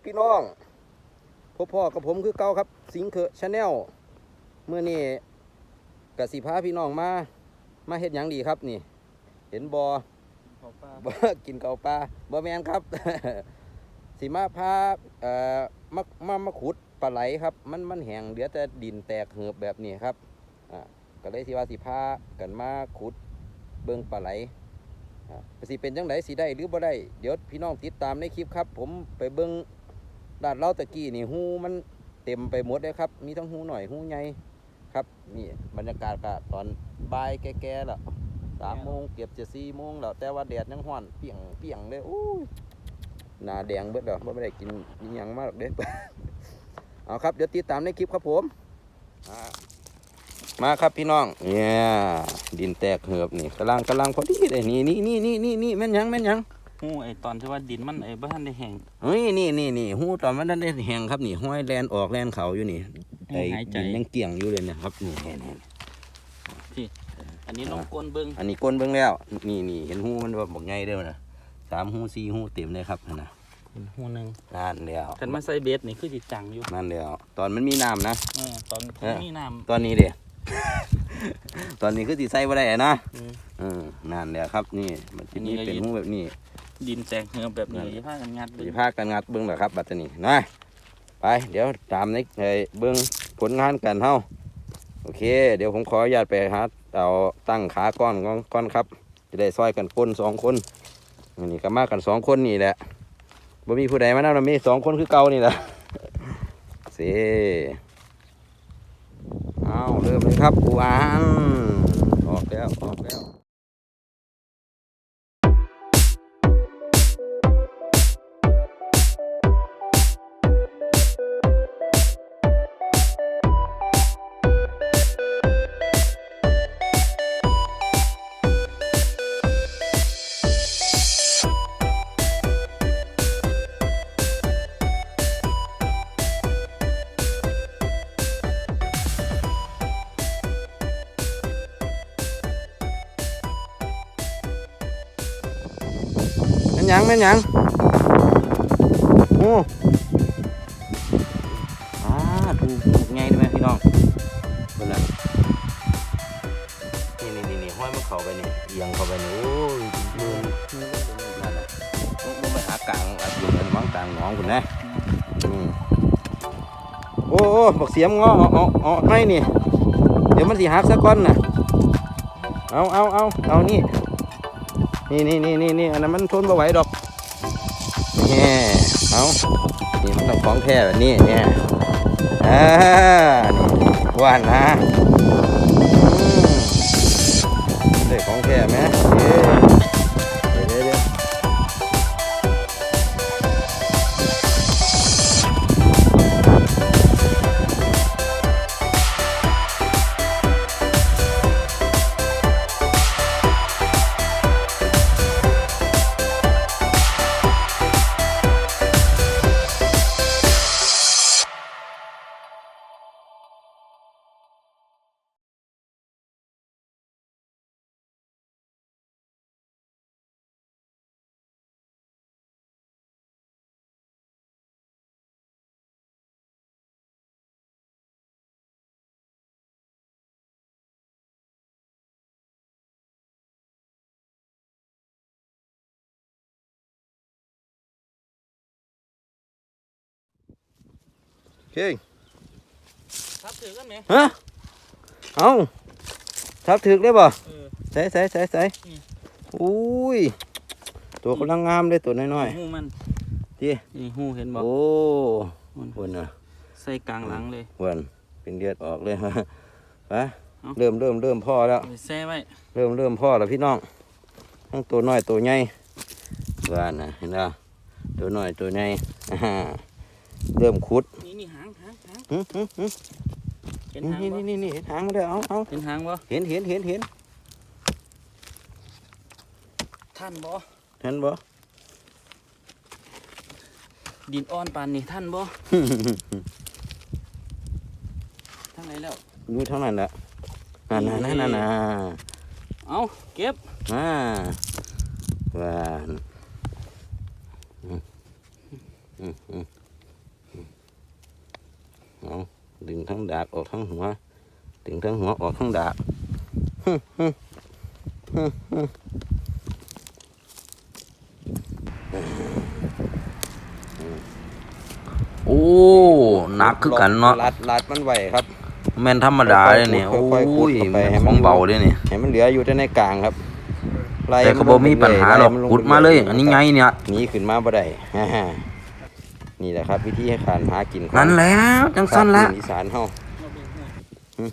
ครับพี่น้องพบพ่อกับผมคือเก่าครับ สิงเคชาแนลเมื่อนี้กสิพาพี่น้องมา มาเฮ็ดหยังดีครับนี่ เห็นบอขอบป้าบ่กินเกาปลาบ่แมนครับสิมาพาเอ่อมามามาขุดปลาไหลครับ มันมันแห้งเหลือแต่ดินแตกเหือบแบบนี้ครับอ่าก็เลยสิว่าสิพากันมาขุดเบิ่งปลาไหลอ่าสิเป็นจังไดสิได้หรือบ่ได้ เดี๋ยวพี่น้องติดตามในคลิปครับ ผมไปเบิ่ง ด้านเล่าตะกี้นี่หูมันเต็มไปหมดเลยครับ มีทั้งหูหน่อยหูใหญ่ครับนี่บรรยากาศก็ตอนบ่ายแก่ๆแล้วสามโมงเก็บจะสี่โมงแล้วแต่ว่าแดดยังห้อนเปียงเปียงเลยอู้หนาแดงเบิดแล้วไม่ได้กินอิหยังมากเด้เอาครับเดี๋ยวติดตามในคลิปครับผมมาครับพี่น้องเนี่ยดินแตกเหือบนี่กำลังกำลังพอดีเลยนี่นี่นี่นี่นี่นี่แม่นยังแม่นยัง หูไอตอนที่ว่าดินมันไอบ้านได้แห้ง เฮ้ยนี่นี่นี่หูตอนมันนั้นได้แหงครับนี่ห้อยแลนออกแลนเขาอยู่นี่ไอ้หายใจ ดินยังเกี่ยงอยู่เลยเนะครับนี่นี่นี่อันนี้ลองกวนเบิ้งอันนี้ก้นเบิ่งแล้ว นี่นี่เห็นหูมันว่าบอกไงเด้อนะสามหูสี่หูเต็มเลยครับนั่นนะเป็นหูหนึ่งนั่นแล้วคันมาใส่เบสนี่คือจิจังอยู่นั่นแล้วตอนมันมีน้ำนะ เออตอนเออนี่น้ตอนนี้เด้ ตอนนี้คือสิใส่บ่ได้อะนะำอืม เออนั่นแหละครับนี่มันจะอันนี้มีก็ เป็นยินหูแบบนี้ ดินแตกเหือบแบบนี้นั่นอย่าพากันงัดเบิ้งสิพากันงัดเบิ่งแหละครับ บัดนี้นะไป เดี๋ยวตามในไอ้เบิ่งผลงานกันเฮาโอเค เดี๋ยวผมขออนุญาตไปหาเอาตั้งขาก้อนก่อนก่อนครับ จะได้ซอยกันคนสองคนอันนี้ก็มากันสองคนนี่แหละบ่มีผู้ใดมานํมีสองคนคือเก่านี่แหละเสเอาเริ่มเลยครับปูอันออกแล้วออกแล้ว แม่นยังโอ้อาถูไงได้ไหมพี่น้องเบิ่นะนี่นี่นี่นี่ห้อยมันเข้าไปนี่เอียงเข้าไปนี่โอ้ยมือนั่นน่ะต้องต้อไปหากลางอัดอยู่กันมังกลางหนองคุณนะอืมโอ้โอ้บักเสียมงอเอาเอาเอให้นี่ เดี๋ยวมันสิหักสักก้อนน่ะเอาเอาเอาเอานี่นี่นี่นี่นี่นี่อันนั้นมันทนไม่ไหวดอก เอานี่มันต้องของแท้แบบนี้เนี่ยอ่านี่ว่านนะ โอเคทับถือกันไหมฮะเอาทับถึกได้ป่ะเออ ใส่ใส่ใส่ใส่อืมอุ้ย ตัวกำลังงามเลยตัวน้อยหูมันๆที่นี่หูเห็นบอกโอ้มันวนน่ะใส่กลางหลังเลย วนเป็นเลือดออกเลยฮะไปเอ้าเริ่มเริ่มเริ่มพ่อแล้ว ไปแซ่ไว้เริ่มเริ่มพ่อแล้วพี่น้อง ทั้งตัวน้อยตัวใหญ่ว่าน่ะเห็นไหมตัวน้อยตัวใหญ่อ่า เริ่มขุดนี่นี่หางหางหางหึหึหึเห็นนี่หางนี่บ่นี่นี่เห็นหางมาเลยเอาเอาเห็นหางบ่เห็นเห็นเห็นเห็นท่านบ่เห็นบ่ดินอ่อนปานนี่ท่านบ่ทางไหนแล้ว อยู่เท่านั้นแหละนั่นน่ะนั่นน่ะนั่นน่ะเอาเก็บอ่าว่าอืมอืมอืม เอา ดึงทั้งดากออกทั้งหัว ดึงทั้งหัวออกทั้งดากโอ้หนักคือกันเนาะลัดลัดมันไหวครับ แม่นธรรมดาเลยเนี่ยค่โอ้อยๆขุดยเข้าไปแม่นให้ขมัอนงเบาเลยเนี่ยให้มันเหลืออยู่แต่ในกลางครับไล่แต่ก็บ่มีปัญหาหรอกไนลงขุดมาเลย อันนี้ไงเนี่ยหนีขึ้นมาบ่ได้ฮ่าๆ นี่แหละครับ วิธีให้ขานหากินของนั่นแล้วจังสั้นละภาคอีสานเฮาหึ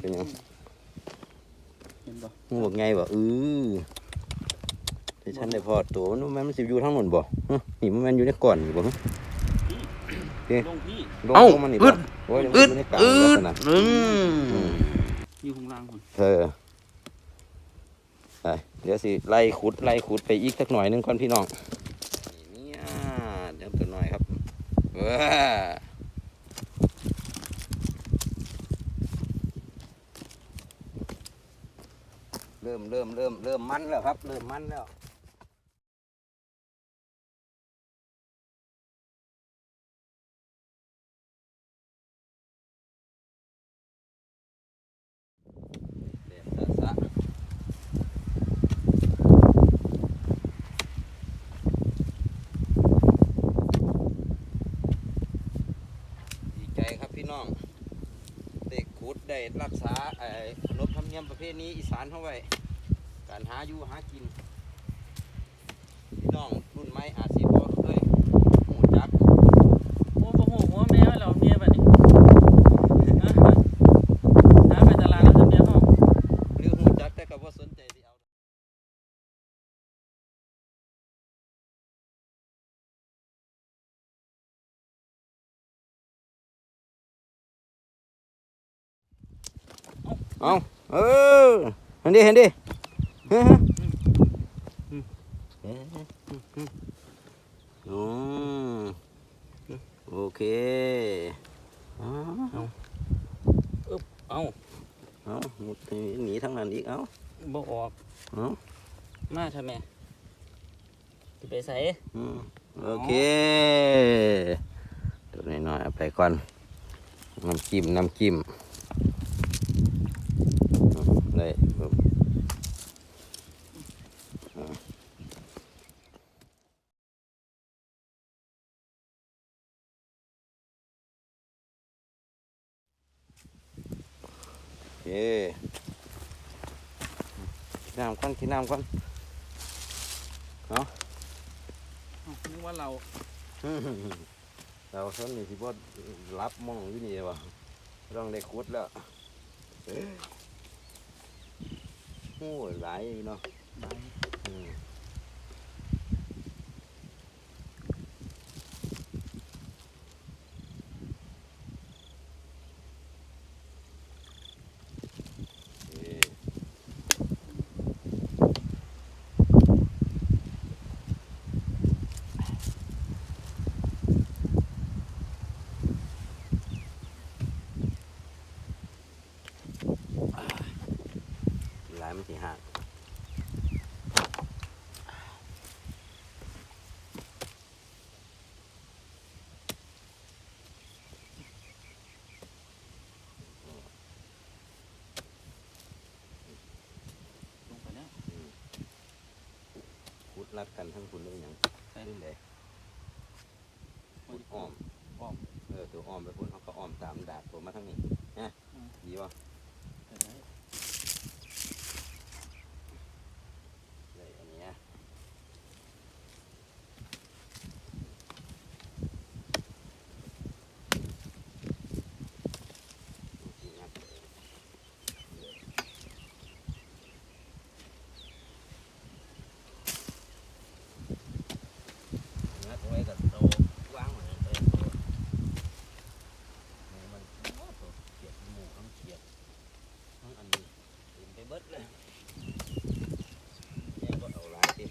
เป็นหยังเห็นบ่งูบอกไงบ่เออแต่ฉันได้พอตัวมันมันมันสิอยู่ทั้งหมดบ่ฮะนี่มันแมันอยู่ในก่อนนี่บ่ฮะลงพี่ลงเอ้าลงมันนี่อึบ่ดโอ้ยมันอึดอยู่ในกลางอึลักดษณะอืมอืม อยู่ข้างล่างคนเออไปเดี๋ยวสิ ไล่ขุด ไล่ขุดไปอีกสักหน่อยหนึงก่อนพี่น้องนี่เนี่ยเดี๋ยวตัวหน่อยครับ เออเริ่มเริ่มเริ่มเริ่มมันแล้วครับ เริ่มมันแล้ว เด็ดซะซะดีใจครับพี่น้อง ได้รักษาไอ้ขนบธรรมเนียมประเพณีอีสานเข้าไว้ การหาอยู่หากินพี่น้องรุ่นใหม่อาจสิบ่เคยหูจัก โอ้บ่ฮู้หัวแม่เราเมียบัดนี้ฮะหาไปตลาดแล้วจะเมียเฮา หรือหูจักแต่ก็บ่สนใจที่เอา เอาเออเห็นดิเห็นดิเฮ้ยอืมโอเคเอาเอ้าเอาหมดหนีทั้งนั้นอีกเอาบ่ออกเอามาทำไมสิไปใส่อืมโอเคตัวน้อยๆเอาไปก่อนน้ำจิ้มน้ำจิ้มอืม ได้ครับอ่าโอเคกินน้ำก่อนกินน้ำก่อนเอ้านึกว่าเรา เราชนนี่สิบ่รับมองอยู่นี่วะต้องได้ขุดแล้ว โอ้ยหลายอยู่เนาะอืมเอ้หลายมันสิหัก ลงไปแล้ว ขุด รัดกันทั้งคุณเรื่องหยังใช่เรื่องใดขุดอ้อมอ้อมเออตัวอ้อมไปพุ่นเขาก็อ้อมตามดาบตัวมาทั้งนี้นะดีวะ ไปได้ เลยอันเนี้ยงัดงัดไว้กับโตวางไว้เลยโตเนี่ยมันโอ้โตเขียดหมูทั้งเขียดทั้งอันนี้เต็มไปเบิดเลย เนี่ยก็เอาหลายสิ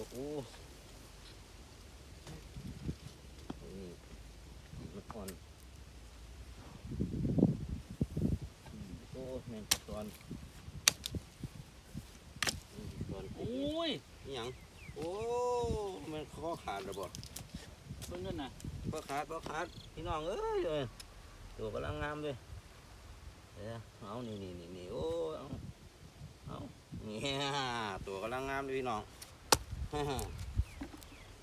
โอ้โหนี่มันอ่อนโอ้แม่งตอนตอนโอ้ยนี่หยังโอ้มันคอขาดระบอดเบิ่งกันน่ะบ่ขาดบ่ขาดพี่น้องเอ้ยเอ้ยตัวกำลังงามเลยเดี๋ยวเอานี่นี่นี่นี่โอ้ยเอาเอาเนี่ยตัวกำลังงามเลยพี่น้อง เ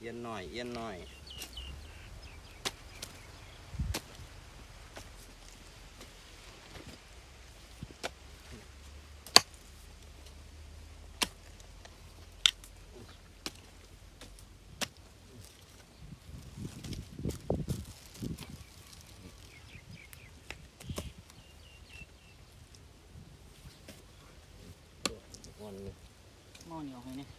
ย็นหน่อยเย็นหน่อยวันนี้หม้อเหนียวให้นี่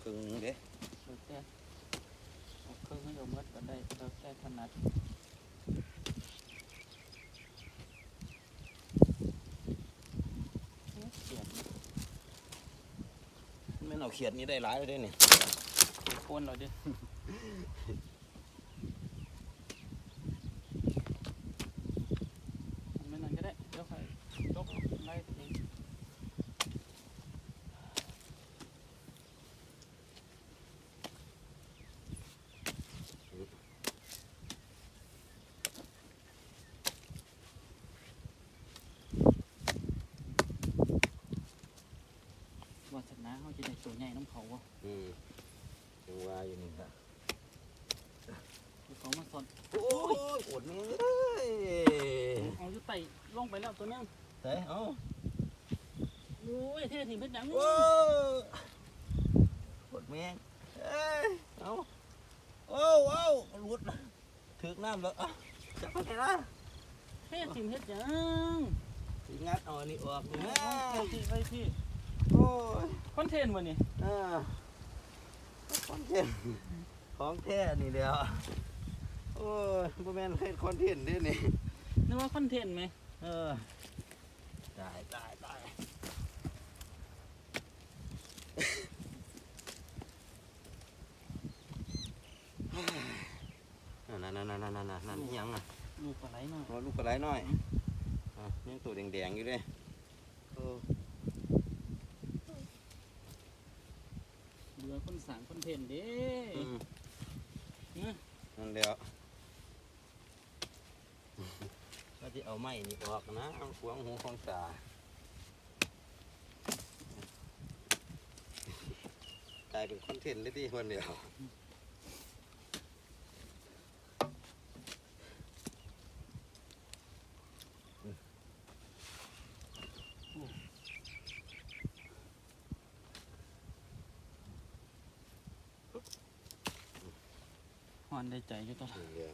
ครึ่งหนึงเด้เดี๋ยวแต่เอาเครื่องให้เอาหมดก็ได้แล้วแต่ถนัดเอ๊ะเสียบไม่นเอาเขียดนี้ได้หลายเลยเด้นี่โคนเราดิไม่นั่นก็ได้เดี๋ยวค่อยยกไล่เอง วาสนา เขาจะได้ตัวใหญ่น้ำเขาวะอืมยังว่าอยู่นี่ครับเขามาสอนโอ้ยปวดแม่เอ้ยเอาอยู่ไต่ลงไปแล้วตัวนึงเฮ้ยเอาโอ้ยเท่ถิ่นเพชรดังโอ้ปวดแม่งเอ้ยเอาโอ้โอ้หลุดถึกน้ำแล้วอะจับไปไหนล่ะเท่ถิ่นเพชรดังงัดเอาอันนี้ออกดูนะไปพี่ไปพี่ ยคอนเทนต์วะนี่อ่าคอนเทนต์ของแท้นี่เดียวโอ้ยบ่แม่นเฮ็ดคอนเทนต์เด้นี่นึกว่าคอนเทนต์ไหมเออตายตายตายนั่นนั่นนั่นนั่นนั่นนั่นนั่นอิหยังอะลูกปลาไหลหน่อยโอ้ลูกกระไรน้อยอะยังตัวแดงๆอยู่เลยโอ้ เบื่อคนสั่งคอนเทนต์เด้อืมเนี่ยนั่นเดียวก็จะเอาไม้นี่ออกนะเอาขวางหูของตากลายเป็นคอนเทนต์เลยที่คนเดียว หอนได้ใจอยู่ตัวนั่นเดียว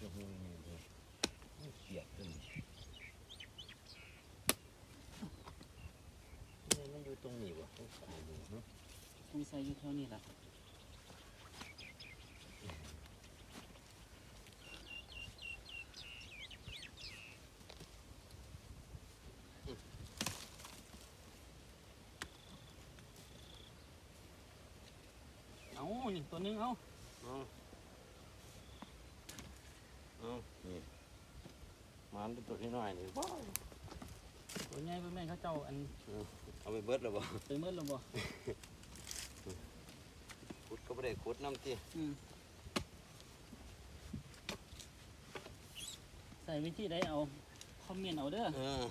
จะหูนี่เดียวเกลียดเลยเนี่ยมันอยู่ตรงนี้วะตรงขอบนี่เนาะมีใส่อยู่แถวนี้ล่ะ นี่ตัวนึงเอาเอาเอานี่มันเป็นตัวน้อยๆนี่ว้าวตัวใหญ่เป็นแม่เขาเจ้าอันเอาไปเบิดแล้วบ่ไปเมื่อแล้วบ่ขุดก็ไม่ได้ขุดน้ำตีอืมใส่วิธีใดเอาคอมเมนต์เอาเด้อเออ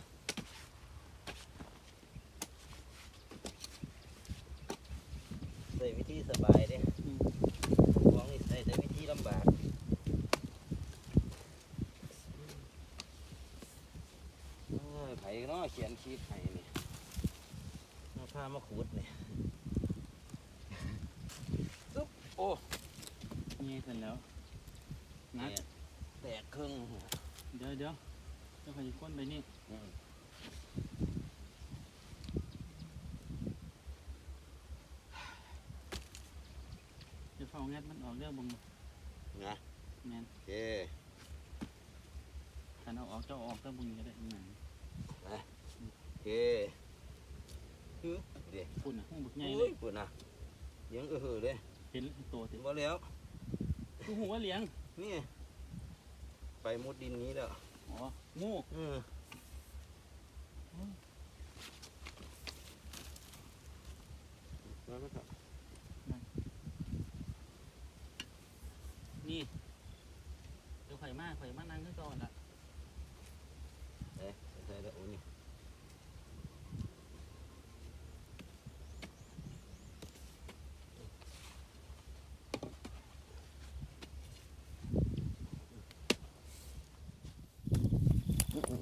ใส่วิธีสบายเด้ อืม ของนี่ใส่แต่วิธีลำบากเอ้ยไผเนาะเขียนคีดให้นี่มาพามาขุดนี่อึ๊บโอ้เงี้ยเสร็จแล้วนักเนี่ยแตกครึ่งเดี๋ยวเดี๋ยวเดี๋ยวใครจะค้นไปนี่อืมเดี๋ยวเฝ้างัดมันออกเรื่องบงนะแมนโอเคขันเอาออกเจ้าออกเจ้าบงก็ได้หนังโอ เคฮึเดี๋ยวปุ่นอะห้องบึกใหญ่เลโอ้ยยปุ่นนะยังเออเหอเลยเห็นตัวติมาแล้วกูหัวเลี้ยงนี่ ไปมุดดินนี้แล้วอ๋องูอืมแล้วก็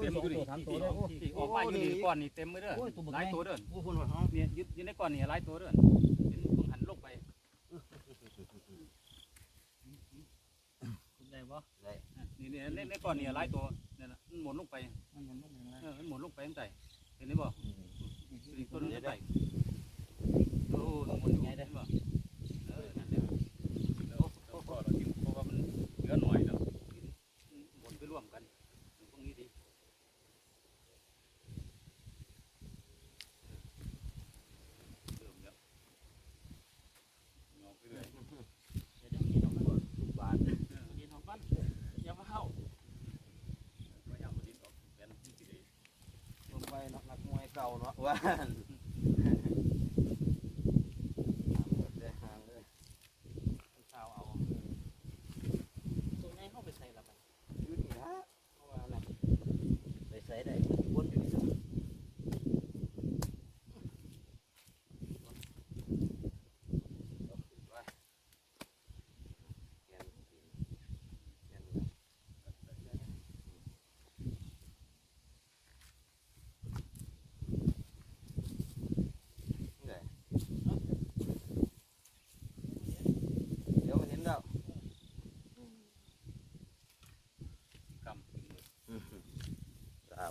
เต็มอยู่ดิที่ออกมาอยู่นี่ก้อนนี่เต็มไปเด้อหลายตัวเด้อโอ้คนว่าเฮาเนี่ยยึดอยู่ในก้อนนี่หลายตัวเด้อเห็นเพิ่งหันลงไปคุณได้บ่ได้นี่นี่ในในก้อนนี่หลายตัวนี่นน่ะมันหมุนลงไปมันยังบ่เป็นไรเออมันหมุนลงไปตั้งแต่เห็นไหมบ่อีกตัวนึงตั้งแต่โอ้หมุนอยู่ไงได้บ่เออนั่นแหละแล้วก็ก็เรากินเพราะว่ามันเหลือหน่อย One.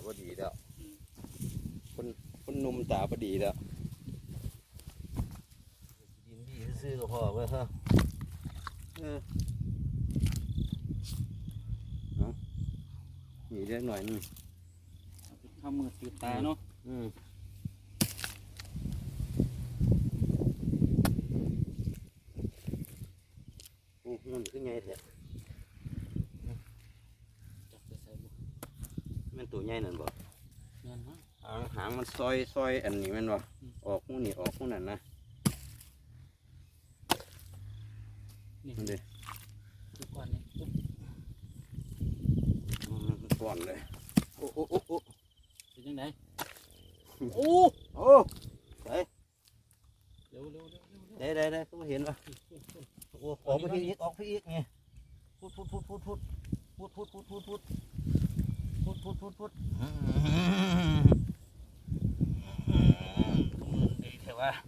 พอดีแล้วคนคนหนุ่มตาพอดีแล้วดินดีซื้อๆก็พอเว้ยฮะเออเอานี่เล็กหน่อยหนึงทำมือติดตาเนาะอืมโอ้มันคือไงแท้ จับไปใส่บ่ แมันตัวใหญ่นั่นบ่ เงินฮะ หางหางมัน ซอยซอยอันนี้แมันบ่ออกหูนี่ออกหูนั่นนะนี่มันเด้ทุกวันนี้ปุ๊บมันป้อนเลยโอ้โอ้โอ้โอ้เป็นยังไงโอ้โอ้ไปเร็วเร็วเร็วเร็วเร็วได้ได้ได้ก็เห็นป่ะโอ้ออกไปอีกออกไปอีกไงพูดพูดพูดพูดพูดพูดพูดพูดพูดพูดพูดพูดพูด Ừ, không đi theo à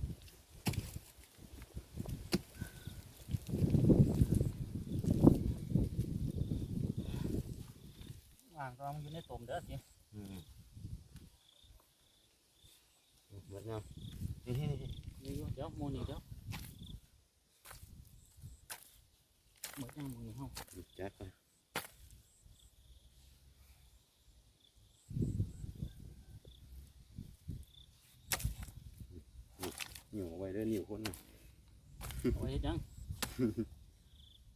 hoàng con dưới tôm nữa chị ừ. bớt nhau. Đi đi mua gì đéo bớt nhau mọi người không? Chắc rồi เอาไว้เฮ็ดยัง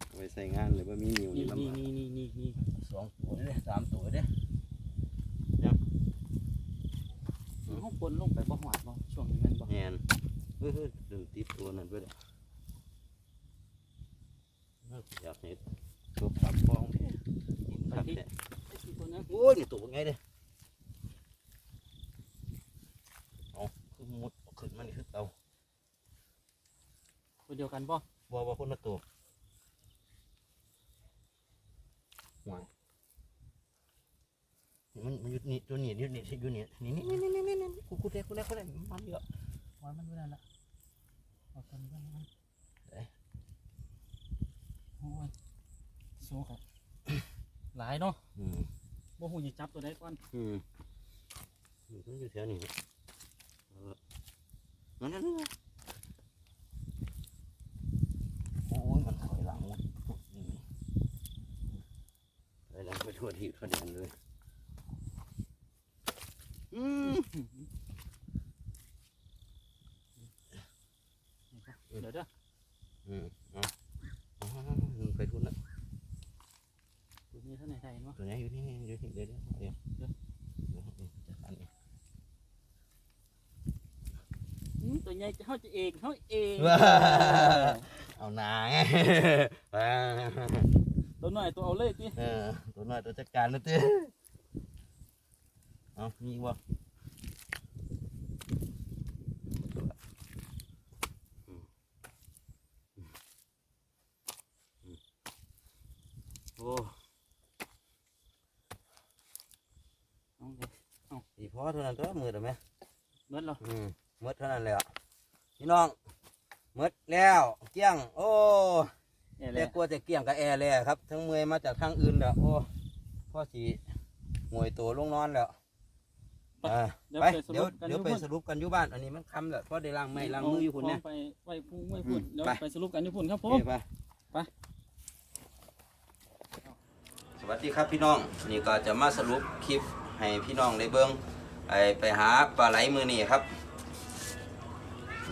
เอาไว้ใส่งานเลยว่ามีนิ้วนี่นี่ลำนี่บากนี่นี่นี่นี่สองตัวเด้อสามตัวเด้อเฮาปนลงไปบ่หอดบ่ช่วงนี้แม่นบ่แมนเฮ้ยเฮ้ยดึงติดตัวนั่นไปเลยอยากเห็นตัวปรับฟองเด้หินครับเนี่ยไอ้ที่ตัวนั้นโอ้ยนี่ตัวไงเด้เอาคือมุดเอาขึ้นมานี่คือเตา ตัวเดียวกันบ่บ่บ่คนละตัวหวายนี่มันมันอยู่นี่ตัวนี้อยู่นี่อยู่นี่นี่นี่นี่นี่นี่นี่กูกูได้กูได้กูได้มันเยอะวางมันไว้นั่นละเอาตัวนี้ไว้นั่นเอ๊ะโอ้ยโซ่ครับหลายเนาะอืมบ่ฮู้สิจับตัวใดก่อนอืมมันอยู่แถวนี้เออนั่นนั่นนั่นโอ้ยมันถอยหลังหมดอืมถอยหลังไป ทั่วที่ทั่วแดนเลยอืมเดี๋ยวเด้ออืมเอาเอาเอาไปทุนละตัวนี้เท่าไหร่ได้เห็นบ่ตัวนี้อยู่นี่อยู่นี่เดี๋ยวเดี๋ยวเดี๋ยวเดี๋ยวจัดการเองตัวใหญ่เฮาจะเองเฮาเองเอาหนาไงว้า ตัวน้อยตัวเอาเลยติเออตัวน้อยตัวจัดการนะเต้เอามีอีกบ่โอ้เอาเลยสีพอเท่านั้นตัวมือเด้อไหมเบิดแล้วอืมหมดเท่านั้นเลยอะพี่น้องหมดแล้วเกลี้ยง โอ้ เนี่ยแหแต่ละกลัวจะเกลี้ยงกับแอร์เลยครับ ทั้งเมื่อยมาจากทางอื่นแล้วโอ้พ่อสีหวยตัวลงนอนแล้วอ่าเดี๋ยวไปไปสเดี๋ยวรุปกันเดี๋ยวไปสรุปกันอยู่บ้านอันนี้มันคำแล้วเพราะได้ล้างไม้ล้างมืออยู่คุณเนี่ย ไปไว้พุ่งไว้พุ่นอืมเดี๋ยวไป ไปสรุปกันอยู่พุ่นครับผโอม เคไปไป สวัสดีครับพี่น้องนี่ก็จะมาสรุปคลิปให้พี่น้องได้เบิ้งไปไปหาปลาไหลมือนี่ครับ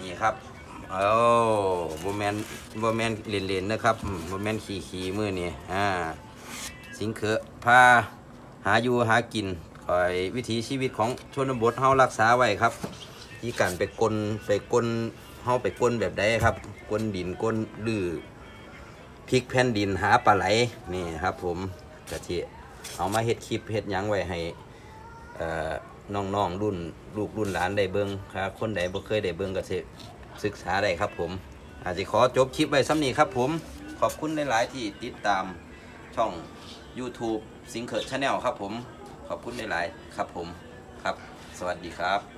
นี่ครับโอ้โบแม นโบแมนเล่นๆนะครับโบแมนขี่ขี่มือนี่อ่าสิงเขอะพาหาอยู่หากินคอยวิถีชีวิตของชนบทเฮารักษาไว้ครับที่การไปกลนไปกลนเฮาไปกลนแบบใดครับกลนดินกลนลือพลิกแผ่นดินหาปลาไหลนี่ครับ ผมกะทิเอามาเฮ็ดคลิปเฮ็ดยังไว้ให้เอ่อน้องๆรุ่นลูกรุ่นหลานได้เบิ่งครับคนใดบ่เคยได้เบิ่งก็สิศึกษาได้ครับผม อาจจะขอจบคลิปไว้ซ้ำนี้ครับผม ขอบคุณหลาย ๆ ที่ติดตามช่อง YouTube สิงเกิลชาแนลครับผม ขอบคุณหลาย ๆ ครับผม ครับ สวัสดีครับ